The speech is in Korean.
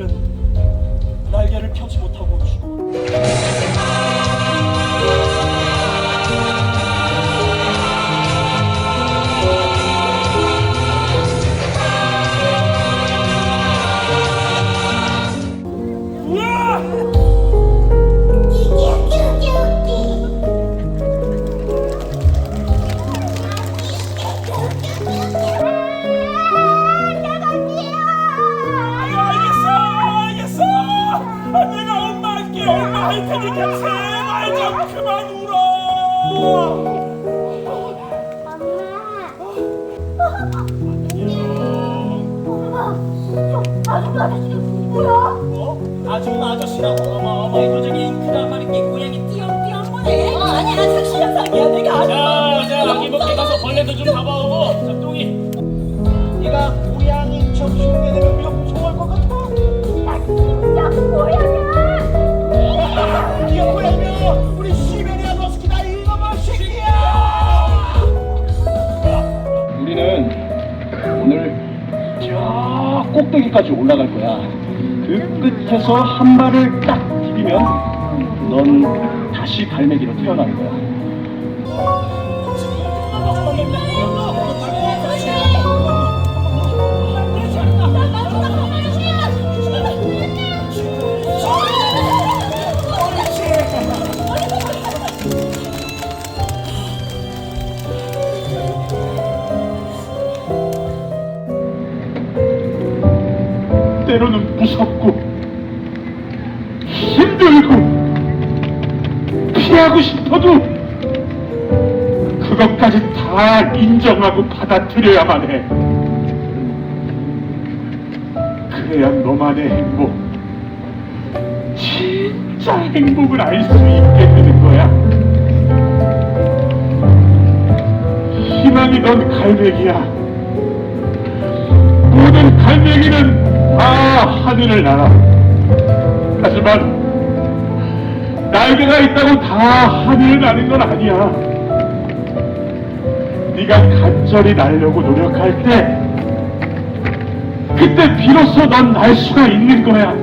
겨울 철새들은 날개를 펴지 못하고 죽어. 할 테니까 제발 좀 그만 울어. 아줌마? 어? 아저씨라고 어머 어머 이 도적이 잉크란 말인게 고양이 띄엄띄엄 보네. 어, 아니야 상식 현상이야 내가 아줌마 자, 자, 먹게 가서 벌레도 좀 잡아 꼭대기까지 올라갈 거야. 그 끝에서 한 발을 딱 디디면 넌 다시 갈매기로 태어나는 거야. 무섭고 힘들고 피하고 싶어도 그것까지 다 인정하고 받아들여야만 해. 그래야 너만의 행복, 진짜 행복을 알 수 있게 되는 거야. 희망이 넌 갈매기야. 모든 갈매기는 다 하늘을 날아. 하지만 날개가 있다고 다 하늘을 나는 건 아니야. 네가 간절히 날려고 노력할 때 그때 비로소 넌 날 수가 있는 거야.